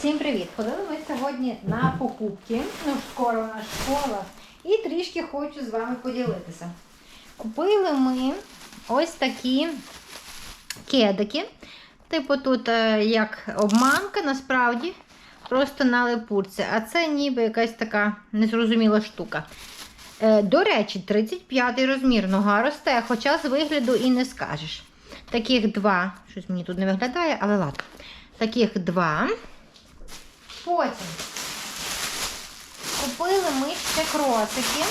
Всім привіт! Ходили ми сьогодні на покупки. Ну, скоро у нас школа. І трішки хочу з вами поділитися. Купили ми ось такі кедики. Типу тут е, як обманка, насправді, просто на липурці. А це ніби якась така незрозуміла штука. Е, До речі, 35 розмір нога росте, хоча з вигляду і не скажеш. Таких два, щось мені тут не виглядає, але ладно. Таких два. Потім купили ми ще кросики.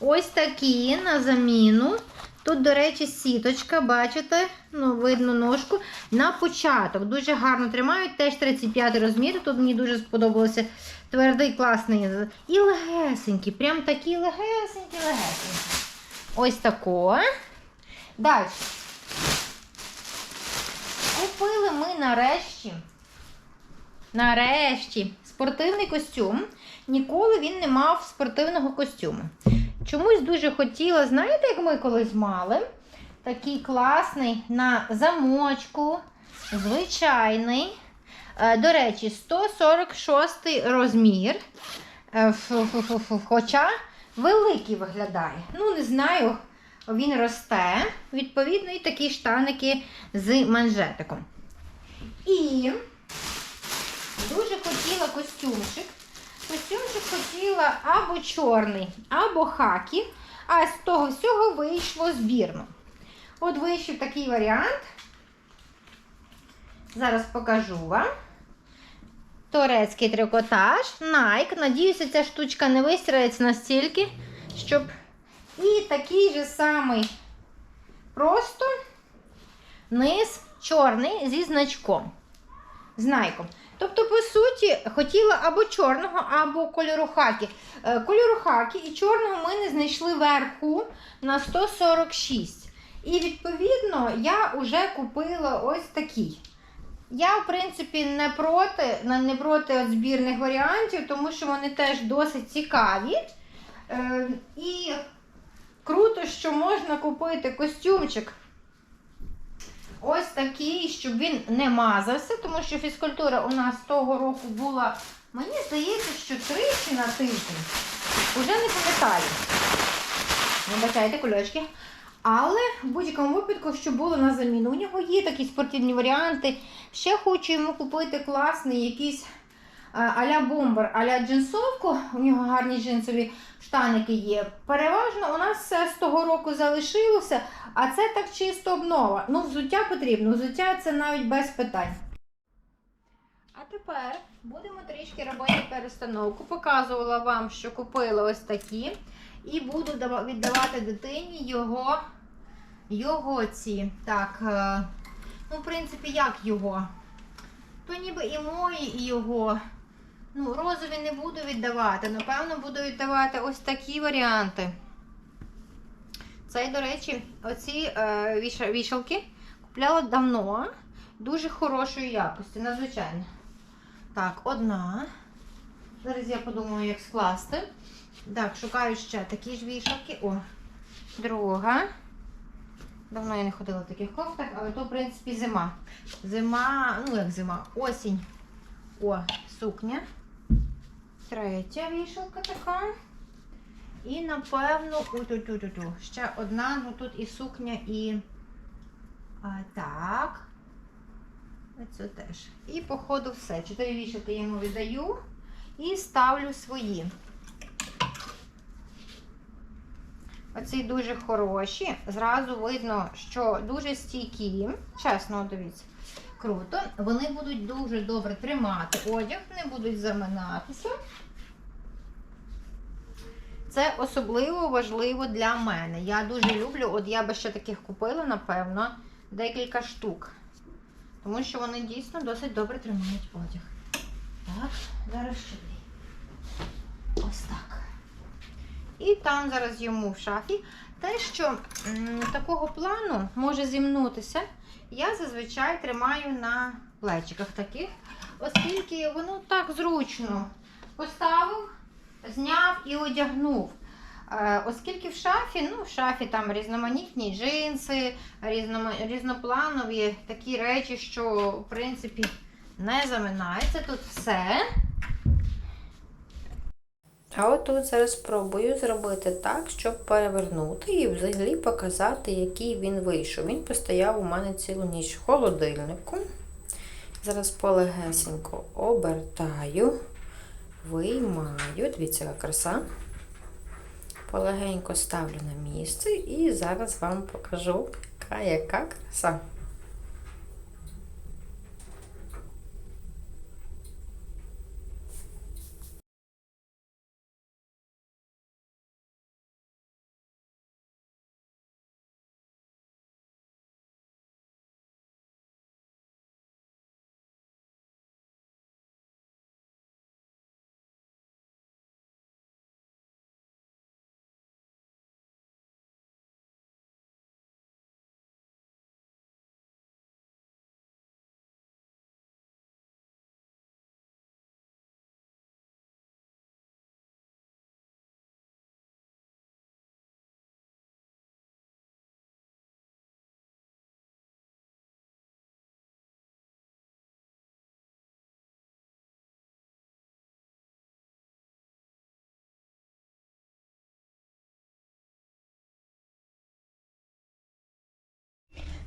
Ось такі на заміну. Тут, до речі, сіточка, бачите, ну, видно ножку. На початок. Дуже гарно тримають, теж 35 розмір. Тут мені дуже сподобалося. Твердий, класний. І легесенькі. Прям такі легесенькі, легесенькі. Ось тако. Далі. Купили ми нарешті. Нарешті спортивний костюм. Ніколи він не мав спортивного костюму. Чомусь дуже хотіла, знаєте, як ми колись мали? Такий класний на замочку, звичайний. Е, До речі, 146 розмір. Е. Хоча великий виглядає. Ну, не знаю, він росте. Відповідно, і такі штаники з манжетиком. І хотіла костюмчик. Костюмчик хотіла або чорний, або хакі. А з того всього вийшло збірно. От вийшов такий варіант. Зараз покажу вам. Турецький трикотаж, Nike. Надіюся, ця штучка не вистирається настільки, щоб. І такий же самий просто низ чорний зі значком. З найком. Тобто, по суті, хотіла або чорного, або кольору хакі. Е, Кольору хакі і чорного ми не знайшли верху на 146. І відповідно я вже купила ось такий. Я, в принципі, не проти, не проти от збірних варіантів, тому що вони теж досить цікаві. Е, І круто, що можна купити костюмчик ось такий, щоб він не мазався, тому що фізкультура у нас того року була, мені здається, що тричі на тиждень. Уже не пам'ятаю. Вибачайте, кульочки. Але в будь-якому випадку, що було на заміну. У нього є такі спортивні варіанти. Ще хочу йому купити класний якийсь а-ля бомбер, а-ля джинсовку. У нього гарні джинсові штаники є. Переважно у нас все з того року залишилося, а це так чисто обнова. Ну, взуття потрібно. Взуття це навіть без питань. А тепер будемо трішки робити перестановку. Показувала вам, що купила ось такі. І буду віддавати дитині його, його ці. Так, е, ну, в принципі, як його? То ніби і мої, і його. Ну, розові не буду віддавати. Напевно, буду віддавати ось такі варіанти. Це, до речі, оці е, вішалки купляла давно. Дуже хорошої якості, надзвичайно. Так, одна. Зараз я подумаю, як скласти. Так, шукаю ще такі ж вішалки. О, друга. Давно я не ходила в таких кофтах, але то, в принципі, зима. Зима, ну як зима, осінь. О, сукня. Третя вішалка така. І, напевно, у-ту-ту-ту-ту. Ще одна, ну тут і сукня, і. А, так. Оце теж. І, походу, все. Чотири вішалки я йому віддаю і ставлю свої. Оці дуже хороші. Зразу видно, що дуже стійкі. Чесно, дивіться. Круто. Вони будуть дуже добре тримати одяг, не будуть заминатися. Це особливо важливо для мене. Я дуже люблю, от я би ще таких купила, напевно, декілька штук. Тому що вони дійсно досить добре тримають одяг. Так, зараз ще. Ось так. І там зараз йому в шафі. Те, що такого плану може зімнутися, я зазвичай тримаю на плечиках таких, оскільки воно так зручно поставив, зняв і одягнув. Е, Оскільки в шафі, ну, в шафі там різноманітні джинси, різнопланові такі речі, що, в принципі, не заминається тут все. А от тут зараз спробую зробити так, щоб перевернути і взагалі показати, який він вийшов. Він постояв у мене цілу ніч в холодильнику. Зараз полегесенько обертаю, виймаю. Дивіться, яка краса. Полегенько ставлю на місце і зараз вам покажу, яка, яка краса.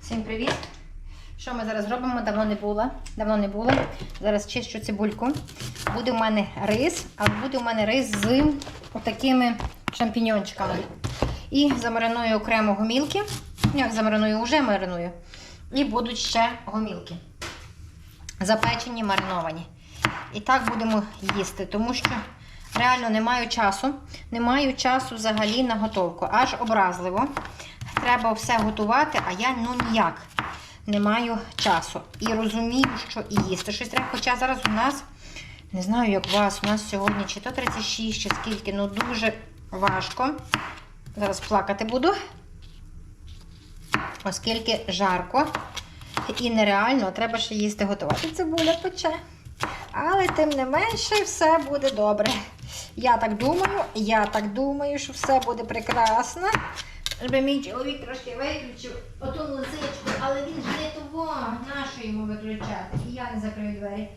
Всім привіт! Що ми зараз робимо? Давно не було. Давно не було. Зараз чищу цибульку. Буде у мене рис, а буде у мене рис з такими шампіньончиками. І замариную окремо гомілки. Як замариную, вже мариную. І будуть ще гомілки. Запечені, мариновані. І так будемо їсти, тому що реально не маю часу. Не маю часу взагалі на готовку. Аж образливо. Треба все готувати, а я ну ніяк не маю часу. І розумію, що і їсти щось треба. Хоча зараз у нас, не знаю, як у вас, у нас сьогодні чи то 36, чи скільки, ну дуже важко. Зараз плакати буду, оскільки жарко і нереально, треба ще їсти готувати. Цибуля пече. Але тим не менше, все буде добре. Я так думаю, я так думаю, що все буде прекрасно. Якби мій чоловік трошки виключив оту музичку, але він ж не того, нащо йому виключати? І я не закрию двері.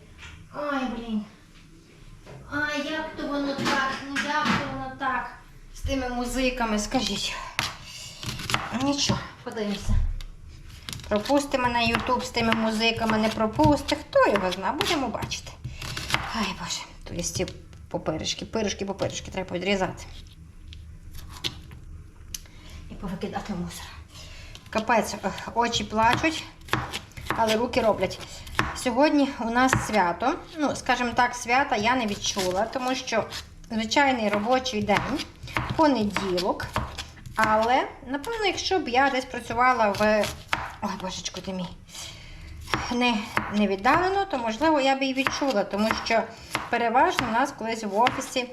Ой, блін. Ай, як то воно так? Ну як то воно так? З тими музиками, скажіть. Нічого, подивимося. Пропусти мене Ютуб з тими музиками, не пропусти. Хто його знає, будемо бачити. Ай Боже, то є ті попиришки, пиришки, попиришки треба відрізати. Повикидати мусор. Капець, е, очі плачуть, але руки роблять. Сьогодні у нас свято. Ну, скажімо так, свята я не відчула, тому що звичайний робочий день, понеділок. Але, напевно, якщо б я десь працювала в. Ой, божечко ти мій. Не, не віддалено, то можливо я б і відчула, тому що переважно у нас колись в офісі,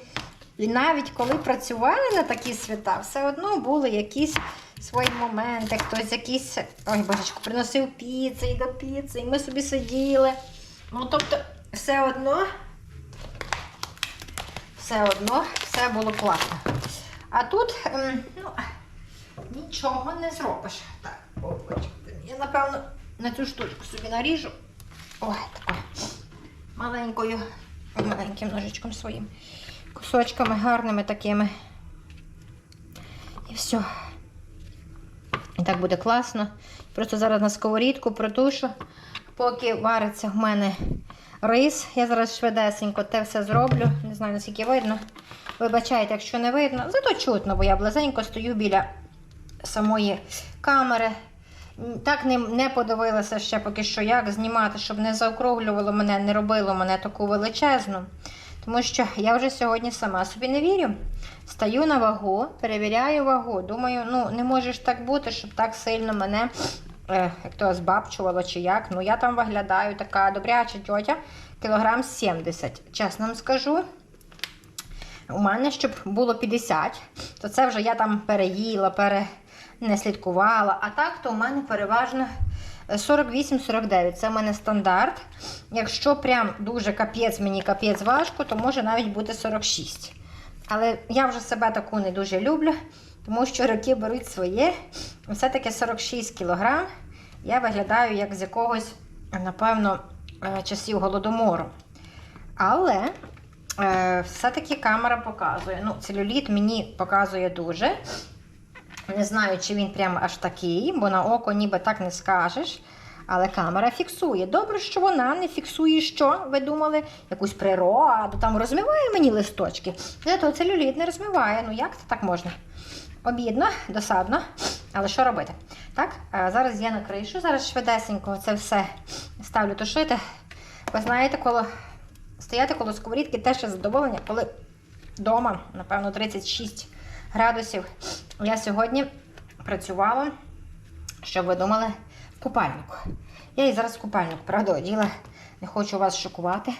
і навіть коли працювали на такі свята, все одно були якісь свої моменти, хтось якийсь, ой, божечко, приносив піци і до піци, і ми собі сиділи. Ну, тобто, все одно, все одно, все було класно. А тут, ем, ну, нічого не зробиш. Так, я напевно на цю штучку собі наріжу. Ой, такою маленькою, маленьким ножичком своїм. Кусочками гарними такими. І все. І так буде класно. Просто зараз на сковорідку протушу, поки вариться в мене рис. Я зараз швидесенько те все зроблю. Не знаю, наскільки видно. Вибачайте, якщо не видно. Зато чутно, бо я близенько стою біля самої камери. Так не, не подивилася ще поки що, як знімати, щоб не заокруглювало мене, не робило мене таку величезну. Тому що я вже сьогодні сама собі не вірю. Стаю на вагу, перевіряю вагу. Думаю, ну не може ж так бути, щоб так сильно мене е, як то збабчувало чи як. Ну я там виглядаю така добряча тьотя, кілограм 70. Чесно вам скажу. У мене, щоб було 50, то це вже я там переїла, пере... не слідкувала. А так, то у мене переважно 48-49. Це в мене стандарт. Якщо прям дуже капець, мені капець важко, то може навіть бути 46. Але я вже себе таку не дуже люблю, тому що роки беруть своє. Все-таки 46 кілограм. Я виглядаю як з якогось, напевно, е, часів голодомору. Але е, все-таки камера показує. Ну, целюліт мені показує дуже. Не знаю, чи він прямо аж такий, бо на око ніби так не скажеш. Але камера фіксує. Добре, що вона не фіксує, що ви думали, якусь природу, там розмиває мені листочки. Зато целюліт не розмиває. Ну як це так можна? Обідно, досадно. Але що робити? Так, а зараз я на кришу, зараз швидесенько це все ставлю тушити. Ви знаєте, коли стояти коло сковорідки теж задоволення, коли вдома, напевно, 36 градусів. Я сьогодні працювала, щоб ви думали, в купальнику. Я і зараз в купальник, правда, оділа, не хочу вас шокувати,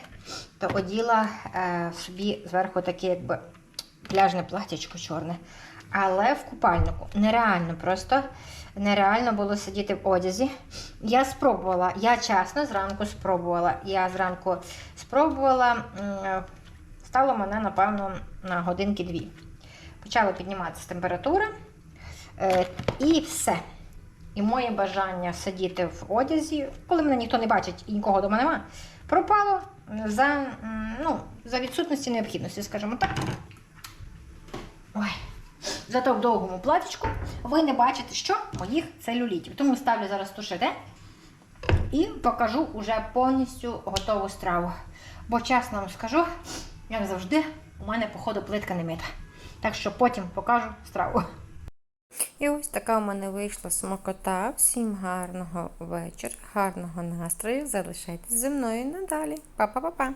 то оділа е, собі зверху таке, якби пляжне платячко чорне. Але в купальнику нереально просто нереально було сидіти в одязі. Я спробувала, я чесно зранку спробувала. Я зранку спробувала, стало мене, напевно, на годинки дві. Почала підніматися температура. Е, і все. І моє бажання сидіти в одязі, коли мене ніхто не бачить і нікого вдома нема, пропало за, ну, за відсутності необхідності, скажімо так. Ой. Зато в довгому платічку ви не бачите, що моїх целюлітів. Тому ставлю зараз тушити і покажу уже повністю готову страву. Бо чесно вам скажу, як завжди, у мене, походу, плитка не мита. Так що потім покажу страву. І ось така у мене вийшла смакота. Всім гарного вечора, гарного настрою. Залишайтесь зі мною надалі. Па-па-па-па!